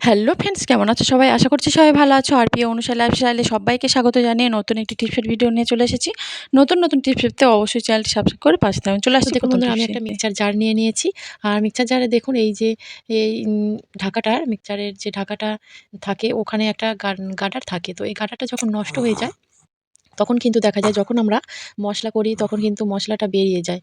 Hello friends কেমন আছো সবাই? আশা করছি সবাই ভালো আছো। আর প্রিয় অনুষা লাইফস্টাইলে সবাইকে স্বাগত জানিয়ে নতুন একটি টিপসের ভিডিও নিয়ে চলে এসেছি। নতুন নতুন টিপস পেতে অবশ্যই চ্যানেলটি সাবস্ক্রাইব করে পাশে থাকবেন। চলে আসছি দেখুন বন্ধুরা আমি একটা মিক্সার জার নিয়ে নিয়েছি। আর মিক্সার জারে দেখুন এই যে এই ঢাকাটার মিক্সচারের যে ঢাকাটা থাকে ওখানে একটা গা- গার্ডার থাকে। তো এই গার্ডারটা যখন নষ্ট হয়ে যায় তখন কিন্তু দেখা যায় যখন আমরা মশলা করি তখন কিন্তু মশলাটা বেরিয়ে যায়।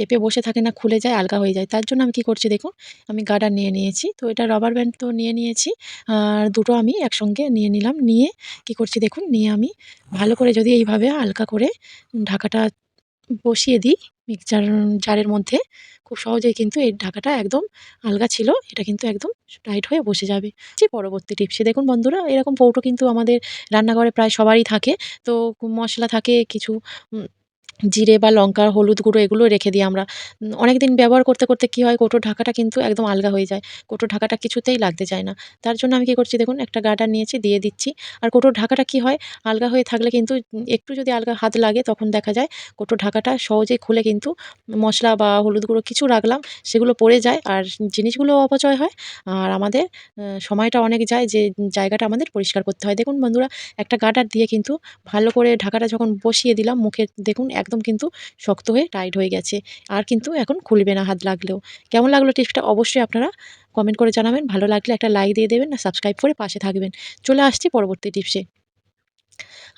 চেপে বসে থাকে না, খুলে যায়, আলগা হয়ে যায়। তার জন্য আমি কি করছি দেখুন, আমি গার্ডার নিয়ে নিয়েছি। তো এটা রবার ব্যান্ড তো নিয়ে নিয়েছি, আর দুটো আমি একসঙ্গে নিয়ে নিলাম। নিয়ে কি করছি দেখুন, নিয়ে আমি ভালো করে যদি এইভাবে হালকা করে ঢাকাটা বসিয়ে দিই মিক্সচার জারের মধ্যে, খুব সহজেই কিন্তু এই ঢাকাটা একদম আলগা ছিল, এটা কিন্তু একদম টাইট হয়ে বসে যাবে। যে পরবর্তী টিপসে দেখুন বন্ধুরা, এরকম পৌটো কিন্তু আমাদের রান্নাঘরে প্রায় সবারই থাকে। তো মশলা থাকে, কিছু জিরে বা লঙ্কা, হলুদ গুঁড়ো এগুলো রেখে দিই আমরা অনেক দিন ব্যবহার করতে করতে কী হয়, কৌটোর ঢাকাটা কিন্তু একদম আলগা হয়ে যায়। কৌটোর ঢাকাটা কিছুতেই লাগতে চায় না। তার জন্য আমি কী করছি দেখুন, একটা গার্ডার নিয়েছি, দিয়ে দিচ্ছি। আর কৌটোর ঢাকাটা কী হয়, আলগা হয়ে থাকলে কিন্তু একটু যদি আলগা হাত লাগে তখন দেখা যায়, কৌটোর ঢাকাটা সহজেই খুলে কিন্তু মশলা বা হলুদ গুঁড়ো কিছু রাখলাম, সেগুলো পড়ে যায়। আর জিনিসগুলো অপচয় হয়। আর আমাদের সময়টা অনেক যায় যে, জায়গাটা আমাদের পরিষ্কার করতে হয়। দেখুন বন্ধুরা, একটা গার্ডার দিয়ে কিন্তু ভালো করে ঢাকাটা যখন বসিয়ে দিলাম, মুখে দেখুন একদম কিন্তু শক্ত হয়ে টাইট হয়ে গেছে। আর কিন্তু এখন খুলবে না হাত লাগলেও। কেমন লাগল টিপসটা অবশ্যই আপনারা কমেন্ট করে জানাবেন। ভালো লাগলে একটা লাইক দিয়ে দেবেন, আর সাবস্ক্রাইব করে পাশে থাকবেন। চলে আসছি পরবর্তী টিপসে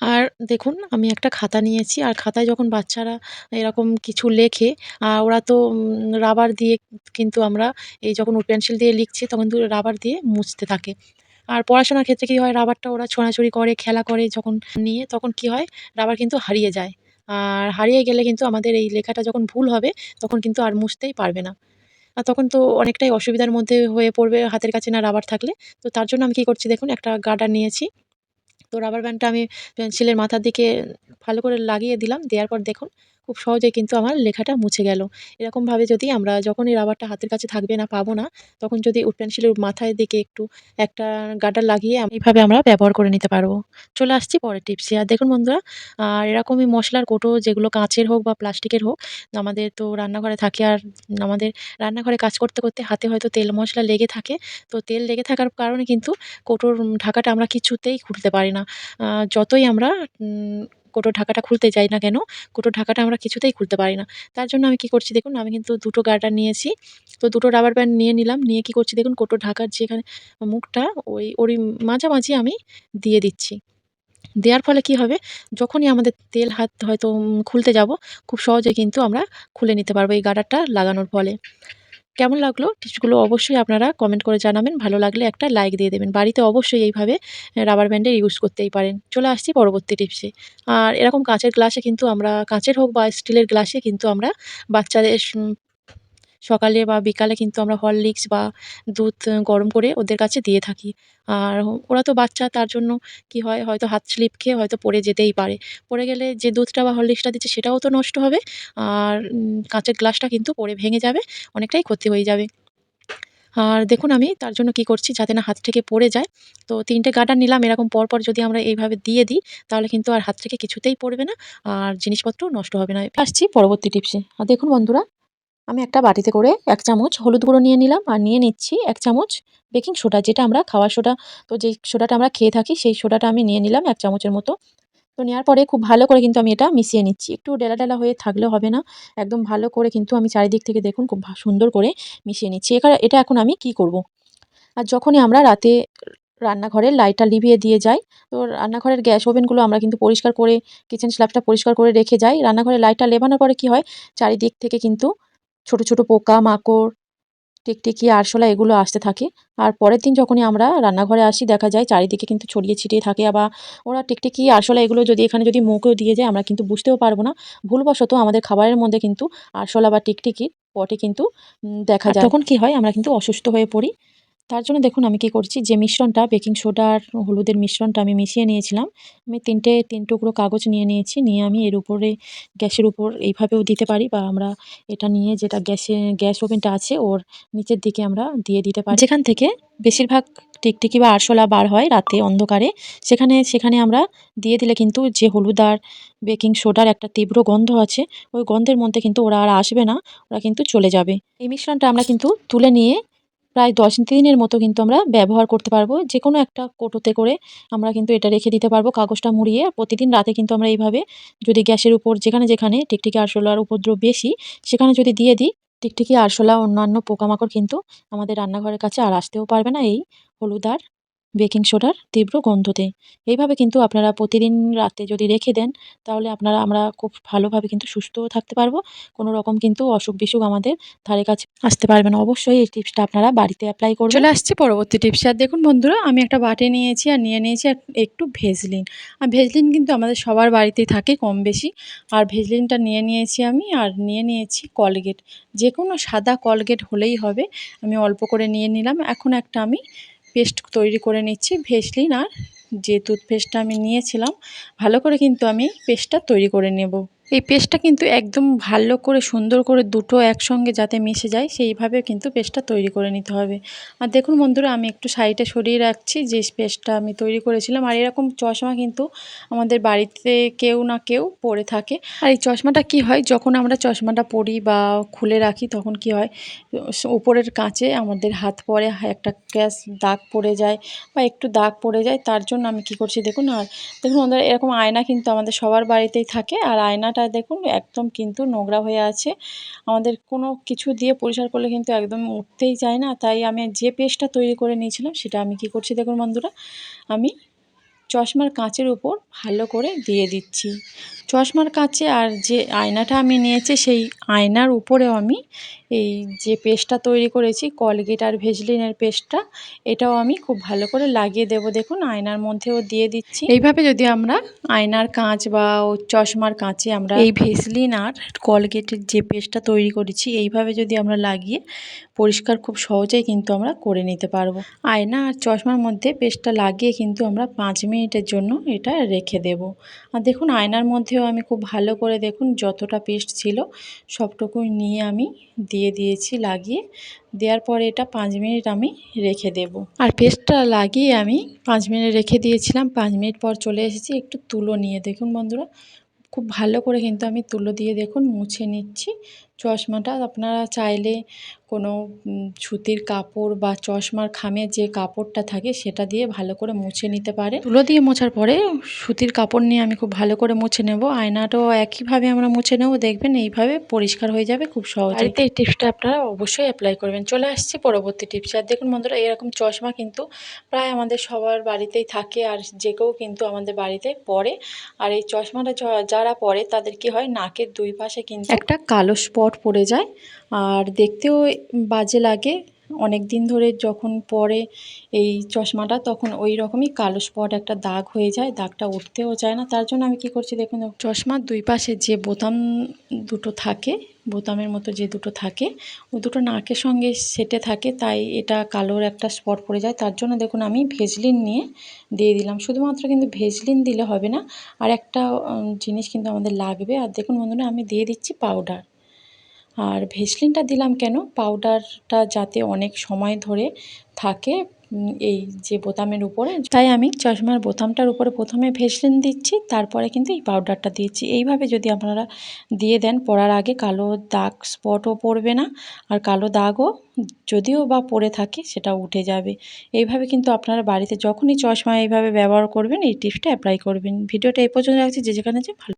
আর দেখুন, আমি একটা খাতা নিয়েছি, আর খাতায় যখন বাচ্চারা এরকম কিছু লেখে আর ওরা তো রাবার দিয়ে কিন্তু আমরা এই যখন পেন্সিল দিয়ে লিখছি, তখন কিন্তু রাবার দিয়ে মুছতে থাকে। আর পড়াশোনার ক্ষেত্রে কী হয় রাবারটা ওরা ছোঁড়াছুড়ি করে, খেলা করে যখন নিয়ে, তখন কী হয় রাবার কিন্তু হারিয়ে যায়। আর হারিয়ে গেলে কিন্তু আমাদের এই লেখাটা যখন ভুল হবে, তখন কিন্তু আর মুছতেই পারবে না। আর তখন তো অনেকটাই অসুবিধার মধ্যে হয়ে পড়বে হাতের কাছে না রাবার থাকলে। তো তার জন্য আমি কী করছি দেখুন, একটা গার্ডার নিয়েছি। তো রাবার ব্যান্ডটা আমি পেন্সিলের মাথার দিকে ভালো করে লাগিয়ে দিলাম। দেওয়ার পর দেখুন খুব সহজেই কিন্তু আমার লেখাটা মুছে গেল। এরকমভাবে যদি আমরা যখনই রাবারটা হাতের কাছে থাকবে না, পাবো না, তখন যদি উড পেন্সিলের মাথায় দিকে একটু একটা গার্ডার লাগিয়ে এইভাবে আমরা ব্যবহার করে নিতে পারব। চলে আসছি পরের টিপসে আর দেখুন বন্ধুরা, আর এরকমই মশলার কৌটো, যেগুলো কাঁচের হোক বা প্লাস্টিকের হোক, আমাদের তো রান্নাঘরে থাকে আর আমাদের রান্নাঘরে কাজ করতে করতে হাতে হয়তো তেল মশলা লেগে থাকে। তো তেল লেগে থাকার কারণে কিন্তু কৌটোর ঢাকাটা আমরা কিছুতেই খুলতে পারি না। যতই আমরা কৌটোর ঢাকাটা খুলতে যাই না কেন, কৌটোর ঢাকাটা আমরা কিছুতেই খুলতে পারি না। তার জন্য আমি কি করছি দেখুন, আমি কিন্তু ২ টো গার্ডার নিয়েছি। তো দুটো রাবার ব্যান্ড নিয়ে নিলাম। নিয়ে কি করছি দেখুন, কৌটোর ঢাকার যেখানে মুখটা ওই ওরই মাঝামাঝি আমি দিয়ে দিচ্ছি। দেওয়ার ফলে কি হবে, যখনই আমাদের তেল হাত হয়তো খুলতে যাব, খুব সহজে কিন্তু আমরা খুলে নিতে পারব এই গার্ডারটা লাগানোর ফলে। কেমন লাগল টিপসগুলো অবশ্যই আপনারা কমেন্ট করে জানাবেন। ভালো লাগলে একটা লাইক দিয়ে দেবেন। বাড়িতে অবশ্যই এইভাবে রাবার ব্যান্ডের ইউজ করতেই পারেন। চলে আসছি পরবর্তী টিপসে। আর এরকম কাঁচের গ্লাসে কিন্তু আমরা, কাঁচের হোক বা স্টিলের গ্লাসে কিন্তু আমরা বাচ্চাদের সকালে বা বিকালে কিন্তু আমরা হরলিক্স বা দুধ গরম করে ওদের কাছে দিয়ে থাকি। আর ওরা তো বাচ্চা তার জন্য কি হয় হয়তো হাত স্লিপ খেয়ে হয়তো পড়ে যেতেই পারে। পড়ে গেলে যে দুধটা বা হরলিক্সটা দিচ্ছে সেটাও তো নষ্ট হবে। আর কাঁচের গ্লাসটা কিন্তু পড়ে ভেঙে যাবে, অনেকটাই ক্ষতি হয়ে যাবে। আর দেখুন আমি তার জন্য কি করছি যাতে না হাত থেকে পড়ে যায়। তো ৩ টে গার্ডার নিলাম এরকম পরপর যদি আমরা এইভাবে দিয়ে দিই তাহলে কিন্তু আর হাত থেকে কিছুতেই পড়বে না। আর জিনিসপত্রও নষ্ট হবে না। আসছি পরবর্তী টিপসে। আর দেখুন বন্ধুরা আমি একটা বাটিতে করে এক চামচ হলুদ গুঁড়ো নিয়ে নিলাম আর নিয়ে নিচ্ছি এক চামচ বেকিং সোডা যেটা আমরা খাওয়ার সোডা তো যেই সোডাটা আমরা খেয়ে থাকি সেই সোডাটা আমি নিয়ে নিলাম এক চামচের মতো। তো নেওয়ার পরে খুব ভালো করে কিন্তু আমি এটা মিশিয়ে নিচ্ছি। একটু ডেলা, ডেলা হয়ে থাকলেও হবে না। একদম ভালো করে কিন্তু আমি চারিদিক থেকে দেখুন খুব সুন্দর করে মিশিয়ে নিচ্ছি। এখা এটা এখন আমি কি করব? আর যখনই আমরা রাতে রান্নাঘরের লাইটটা লিভিয়ে দিয়ে যাই, তো রান্নাঘরের গ্যাস ওভেনগুলো আমরা কিন্তু পরিষ্কার করে কিচেন স্ল্যাবটা পরিষ্কার করে রেখে যাই। রান্নাঘরের লাইটটা নেভানোর পরে কি হয়? চারিদিক থেকে কিন্তু ছোট, ছোট পোকা-মাকড়, টিকটিকি, আরশোলা এগুলো আসতে থাকে। আর পরের দিন যখনই আমরা রান্নাঘরে আসি দেখা যায় চারিদিকে কিন্তু ছড়িয়ে ছিটিয়ে থাকে বা ওরা টিকটিকি, আরশোলা এগুলো যদি এখানে যদি মুখেও দিয়ে যায় আমরা কিন্তু বুঝতেও পারব না। ভুলবশত আমাদের খাবারের মধ্যে কিন্তু আরশোলা বা টিকটিকির পটে কিন্তু দেখা যায়। তখন কি হয়? আমরা কিন্তু অসুস্থ হয়ে পড়ি। তার জন্য দেখুন আমি কি করছি যে মিশ্রণটা বেকিং সোডা আর হলুদের মিশ্রণটা আমি মিশিয়ে নিয়েছিলাম। আমি তিনটে তিন টুকরো কাগজ নিয়ে নিয়েছি। নিয়ে আমি এর উপরে গ্যাসের উপর এইভাবেও দিতে পারি বা আমরা এটা নিয়ে যেটা গ্যাসে গ্যাস ওভেনটা আছে ওর নিচের দিকে আমরা দিয়ে দিতে পারি। যেখান থেকে বেশিরভাগ টিকটিকি বা আরশোলা বার হয় রাতে অন্ধকারে সেখানে সেখানে আমরা দিয়ে দিলে কিন্তু যে হলুদ আর বেকিং সোডার একটা তীব্র গন্ধ আছে, ওই গন্ধের মধ্যে কিন্তু ওরা আর আসবে না। ওরা কিন্তু চলে যাবে। এই মিশ্রণটা আমরা কিন্তু তুলে নিয়ে প্রায় দশ দিনের মতো কিন্তু আমরা ব্যবহার করতে পারব। যে কোনো একটা কোটোতে করে আমরা কিন্তু এটা রেখে দিতে পারব কাগজটা মুড়িয়ে। প্রতিদিন রাতে কিন্তু আমরা এইভাবে যদি গ্যাসের উপর যেখানে যেখানে টিকটিকি আরশোলার উপদ্রব বেশি, সেখানে যদি দিয়ে দিই, টিকটিকি আরশোলা অন্যান্য পোকামাকড় কিন্তু আমাদের রান্নাঘরের কাছে আর আসতেও পারবে না। এই হলুদ আর বেকিং সোডার তীব্র গন্ধতে। এইভাবে কিন্তু আপনারা প্রতিদিন রাতে যদি রেখে দেন, তাহলে আপনারা, আমরা খুব ভালোভাবে কিন্তু সুস্থও থাকতে পারব। কোনো রকম কিন্তু অসুখ বিসুখ আমাদের ধারে কাছে আসতে পারবে না। অবশ্যই এই টিপসটা আপনারা বাড়িতে অ্যাপ্লাই করবেন। চলে আসছে পরবর্তী টিপস। আর দেখুন বন্ধুরা, আমি একটা বাটি নিয়েছি আর নিয়ে নিয়েছি একটু ভেজলিন। আর ভেজলিন কিন্তু আমাদের সবার বাড়িতেই থাকে কম বেশি আর ভেজলিনটা নিয়ে নিয়েছি আমি আর নিয়ে নিয়েছি কলগেট। যে কোনো সাদা কলগেট হলেই হবে। আমি অল্প করে নিয়ে নিলাম। এখন একটা আমি পেস্ট তৈরি করে নিচ্ছি, ভেসলিন আর যে টুথপেস্টটা আমি নিয়েছিলাম, ভালো করে কিন্তু আমি পেস্টটা তৈরি করে নেব। এই পেস্টটা কিন্তু একদম ভালো করে সুন্দর করে দুটো একসঙ্গে যাতে মিশে যায়, সেইভাবে কিন্তু পেস্টটা তৈরি করে নিতে হবে। আর দেখুন বন্ধুরা, আমি একটু সাইডে সরিয়ে রাখছি, যে পেস্টটা আমি তৈরি করেছিলাম। আর এরকম চশমা কিন্তু আমাদের বাড়িতে কেউ না কেউ পরে থাকে। আর এই চশমাটা কি হয়, যখন আমরা চশমাটা পরি বা খুলে রাখি, তখন কি হয় উপরের কাঁচে আমাদের হাত পরে, একটা ক্যাশ দাগ পড়ে যায় বা একটু দাগ পড়ে যায়, তার জন্য আমি কি করছি, দেখুন, আর দেখুন বন্ধুরা, এরকম আয়না কিন্তু আমাদের সবার বাড়িতেই থাকে। আর আয়নাটা দেখুন, একদম কিন্তু নোংরা হয়ে আছে। আমাদের কোনো কিছু দিয়ে পরিষ্কার করলে কিন্তু একদম উঠতেই চায় না। তাই আমি যে পেস্টটা তৈরি করে নিয়েছিলাম, সেটা আমি কি করছি দেখুন বন্ধুরা? আমি চশমার কাঁচের উপর ভালো করে দিয়ে দিচ্ছি। চশমার কাঁচে আর যে আয়নাটা আমি নিয়েছি, সেই আয়নার উপরেও আমি এই যে পেস্টটা তৈরি করেছি কলগেট আর ভেজলিনের পেস্টটা এটাও আমি খুব ভালো করে লাগিয়ে দেব। দেখুন আয়নার মধ্যেও দিয়ে দিচ্ছি। এইভাবে যদি আমরা আয়নার কাঁচ বা ও চশমার কাঁচে আমরা এই ভেজলিন আর কলগেটের যে পেস্টটা তৈরি করেছি এইভাবে যদি আমরা লাগিয়ে পরিষ্কার খুব সহজেই কিন্তু আমরা করে নিতে পারব। আয়না আর চশমার মধ্যে পেস্টটা লাগিয়ে কিন্তু আমরা পাঁচ মিনিটের জন্য এটা রেখে দেব। আর দেখুন আয়নার মধ্যেও আমি খুব ভালো করে দেখুন যতটা পেস্ট ছিল সবটুকুই নিয়ে আমি দিয়ে দিয়েছি লাগিয়ে। দেওয়ার পরে এটা পাঁচ মিনিট আমি রেখে দেব। আর পেস্টটা লাগিয়ে আমি পাঁচ মিনিট রেখে দিয়েছিলাম পাঁচ মিনিট পর চলে এসেছি একটু তুলো নিয়ে। দেখুন বন্ধুরা খুব ভালো করে কিন্তু আমি তুলো দিয়ে দেখুন মুছে নিচ্ছি। চশমাটা আপনারা চাইলে কোনো সুতির কাপড় বা চশমার খামে যে কাপড়টা থাকে সেটা দিয়ে ভালো করে মুছে নিতে পারে। তুলো দিয়ে মোছার পরে সুতির কাপড় নিয়ে আমি খুব ভালো করে মুছে নেব। আয়নাটাও একইভাবে আমরা মুছে নেব। দেখবেন এইভাবে পরিষ্কার হয়ে যাবে খুব সহজ বাড়িতে এই টিপসটা আপনারা অবশ্যই অ্যাপ্লাই করবেন। চলে আসছি পরবর্তী টিপস। আর দেখুন বন্ধুরা এরকম চশমা কিন্তু প্রায় আমাদের সবার বাড়িতেই থাকে আর যে কেউ কিন্তু আমাদের বাড়িতে পরে। আর এই চশমাটা যারা পরে তাদের কি হয়? নাকের দুই পাশে কিন্তু একটা কালো স্পট পড়ে যায়। আর দেখতেও বাজে লাগে। অনেক দিন ধরে যখন পরে এই চশমাটা, তখন ওই রকমই কালো স্পট একটা দাগ হয়ে যায়, দাগটা উঠতেও চায় না। তার জন্য আমি কি করছি দেখুন চশমার দুই পাশে যে বোতাম দুটো থাকে, বোতামের মতো যে দুটো থাকে, ও দুটো নাকের সঙ্গে সেটে থাকে, তাই এটা কালোর একটা স্পট পড়ে যায়। তার জন্য দেখুন, আমি ভেজলিন নিয়ে দিয়ে দিলাম। শুধুমাত্র কিন্তু ভেজলিন দিলে হবে না, আর একটা জিনিস কিন্তু আমাদের লাগবে। আর দেখুন বন্ধুরা, আমি দিয়ে দিচ্ছি পাউডার। আর ভেসলিনটা দিলাম কেন? পাউডারটা যাতে অনেক সময় ধরে থাকে এই যে বোতামের উপরে। তাই আমি চশমার বোতামটার উপরে প্রথমে ভেসলিন দিচ্ছি, তারপরে কিন্তু এই পাউডারটা দিচ্ছি। এইভাবে যদি আপনারা দিয়ে দেন, পরার আগে কালো দাগ স্পটও পড়বে না, আর কালো দাগও যদিও বা পড়ে থাকে, সেটা উঠে যাবে। এইভাবে কিন্তু আপনারা বাড়িতে যখনই চশমা এইভাবে ব্যবহার করবেন, এই টিপসটা অ্যাপ্লাই করবেন। ভিডিওটা এই পর্যন্ত রাখছি, যে যেখানে যে ভালো